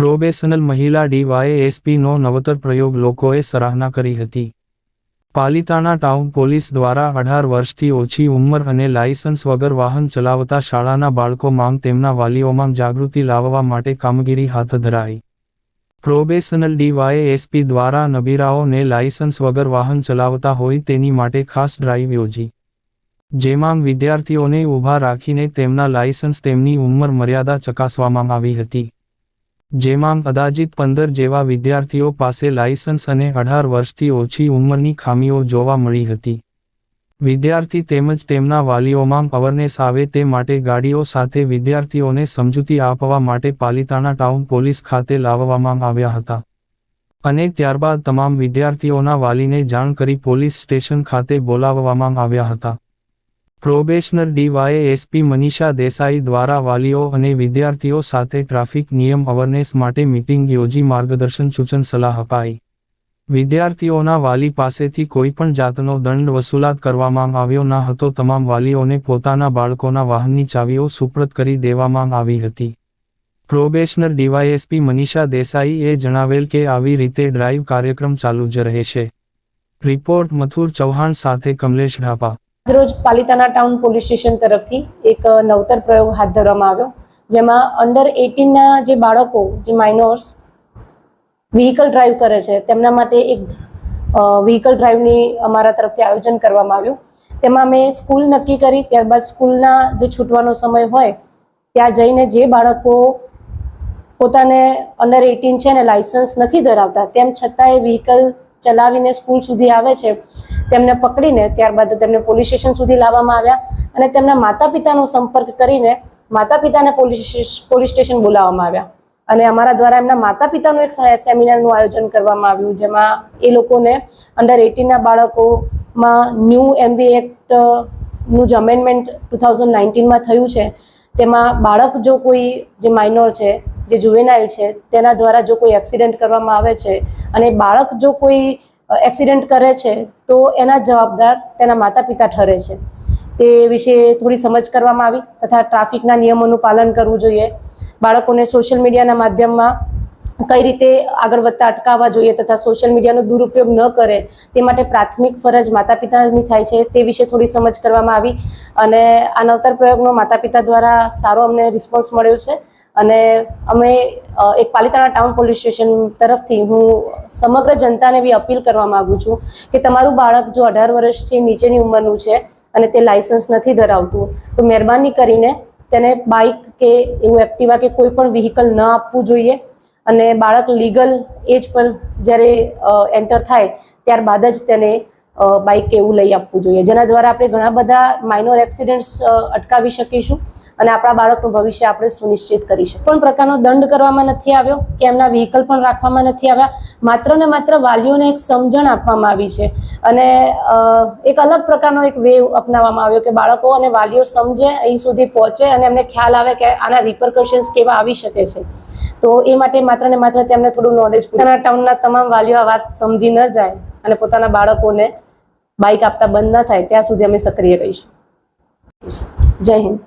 Probational મહિલા ડીવાયએસપીનો નવતર પ્રયોગ લોકોએ સરાહના કરી હતી. પાલિતાણા ટાઉન પોલીસ દ્વારા અઢાર વર્ષથી ઓછી ઉંમર અને લાયસન્સ વગર વાહન ચલાવતા શાળાના બાળકો માંગ તેમના વાલીઓમાં જાગૃતિ લાવવા માટે કામગીરી હાથ ધરાઈ. પ્રોબેશનલ ડીવાયએસપી દ્વારા નબીરાઓને લાયસન્સ વગર વાહન ચલાવતા હોય તેની માટે ખાસ ડ્રાઈવ યોજી. જેમાં વિદ્યાર્થીઓને ઊભા રાખીને તેમના લાયસન્સ તેમની ઉંમર મર્યાદા ચકાસવામાં આવી હતી. જેમાં કદાચિત પંદર જેવા વિદ્યાર્થીઓ પાસે લાયસન્સ અને અઢાર વર્ષથી ઓછી ઉંમરની ખામીઓ જોવા મળી હતી. વિદ્યાર્થી તેમજ તેમના વાલીઓમાં અવરનેસ આવે તે માટે ગાડીઓ સાથે વિદ્યાર્થીઓને સમજૂતી આપવા માટે પાલિતાણા ટાઉન પોલીસ ખાતે લાવવામાં આવ્યા હતા. અને ત્યારબાદ તમામ વિદ્યાર્થીઓના વાલીને જાણ કરી પોલીસ સ્ટેશન ખાતે બોલાવવામાં આવ્યા હતા. પ્રોબેશનર ડીવાયએસપી મનીષા દેસાઈ દ્વારા વાલીઓ અને વિદ્યાર્થીઓ સાથે ટ્રાફિક નિયમ અવરનેસ માટે મીટિંગ યોજી માર્ગદર્શન સૂચન સલાહ અપાઈ. વિદ્યાર્થીઓના વાલી પાસેથી કોઈ પણ જાતનો દંડ વસૂલાત કરવામાં આવ્યો ન હતો. તમામ વાલીઓને પોતાના બાળકોના વાહનની ચાવીઓ સુપ્રત કરી દેવામાં આવી હતી. પ્રોબેશનર ડીવાયએસપી મનીષા દેસાઈએ જણાવેલ કે આવી રીતે ડ્રાઈવ કાર્યક્રમ ચાલુ જ રહેશે. રિપોર્ટ મથુર ચૌહાણ સાથે કમલેશ ઢાપા. રોજ પાલિતાણા ટાઉન પોલીસ સ્ટેશન તરફથી એક નવતર પ્રયોગ હાથ ધરવામાં આવ્યો, જેમાં અંડર એટીનના જે બાળકો, જે માઇનોર્સ વ્હીકલ ડ્રાઈવ કરે છે, તેમના માટે એક વ્હીકલ ડ્રાઈવની અમારા તરફથી આયોજન કરવામાં આવ્યું. તેમાં મેં સ્કૂલ નક્કી કરી, ત્યારબાદ સ્કૂલના જે છૂટવાનો સમય હોય, ત્યાં જઈને જે બાળકો પોતાને અંડર એટીન છે ને લાયસન્સ નથી ધરાવતા, તેમ છતાં એ વ્હીકલ ચલાવીને સ્કૂલ સુધી આવે છે તેમને પકડીને ત્યારબાદ તેમને પોલીસ સ્ટેશન સુધી લાવવામાં આવ્યા અને તેમના માતા પિતાનો સંપર્ક કરીને માતા પિતાને પોલીસ પોલીસ સ્ટેશન બોલાવવામાં આવ્યા. અને અમારા દ્વારા એમના માતા પિતાનું એક સેમિનારનું આયોજન કરવામાં આવ્યું, જેમાં એ લોકોને અંડર એટીનના બાળકોમાં ન્યૂ એમવી એક્ટનું જ અમેન્ડમેન્ટ ટુ થાઉઝન્ડ નાઇન્ટીનમાં થયું છે. તેમાં બાળક જો કોઈ જે માઇનોર છે, જે જુવેનાઇલ છે, તેના દ્વારા જો કોઈ એક્સિડન્ટ કરવામાં આવે છે અને બાળક જો કોઈ એક્સિડન્ટ કરે છે, તો એના જવાબદાર તેના માતા પિતા ઠરે છે. તે વિશે થોડી સમજ કરવામાં આવી તથા ટ્રાફિકના નિયમોનું પાલન કરવું જોઈએ. બાળકોને સોશિયલ મીડિયાના માધ્યમમાં કઈ રીતે આગળ વધતા અટકાવવા જોઈએ તથા સોશિયલ મીડિયાનો દુરુપયોગ ન કરે તે માટે પ્રાથમિક ફરજ માતા પિતાની થાય છે, તે વિશે થોડી સમજ કરવામાં આવી અને આ નવતર પ્રયોગનો માતા પિતા દ્વારા સારો અમને રિસ્પોન્સ મળ્યો છે. અને અમે એક પાલિતાણા ટાઉન પોલીસ સ્ટેશન તરફથી હું સમગ્ર જનતાને બી અપીલ કરવા માગું છું કે તમારું બાળક જો અઢાર વર્ષથી નીચેની ઉંમરનું છે અને તે લાયસન્સ નથી ધરાવતું, તો મહેરબાની કરીને તેને બાઇક કે એવું એક્ટિવા કે કોઈ પણ વ્હીકલ ન આપવું જોઈએ અને બાળક લીગલ એજ પર જ્યારે એન્ટર થાય ત્યારબાદ જ તેને બાઇક કે એવું લઈ આપવું જોઈએ. જેના દ્વારા આપણે ઘણા બધા માઇનોર એક્સિડન્ટ્સ અટકાવી શકીશું. અને આપણા બાળકનું ભવિષ્ય આપણે સુનિશ્ચિત કરી શકીએ. પણ પ્રકારનો દંડ કરવામાં નથી આવ્યો કે એમના વ્હીકલ પણ રાખવામાં નથી આવ્યા. માત્ર ને માત્ર વાલીઓને એક સમજણ આપવામાં આવી છે. અને એક અલગ પ્રકારનો એક વેવ અપનાવવામાં આવ્યો કે બાળકો અને વાલીઓ સમજે, અહીં સુધી પહોંચે અને એમને ખ્યાલ આવે કે આના રિપરકશન્સ કેવા આવી શકે છે. તો એ માટે માત્ર ને માત્ર તેમને થોડું નોલેજ પોતાના ટાઉનના તમામ વાલીઓ આ વાત સમજી ન જાય અને પોતાના બાળકોને બાઇક આપતા બંધ ન થાય, ત્યાં સુધી અમે સક્રિય રહીશું. જય હિન્દ.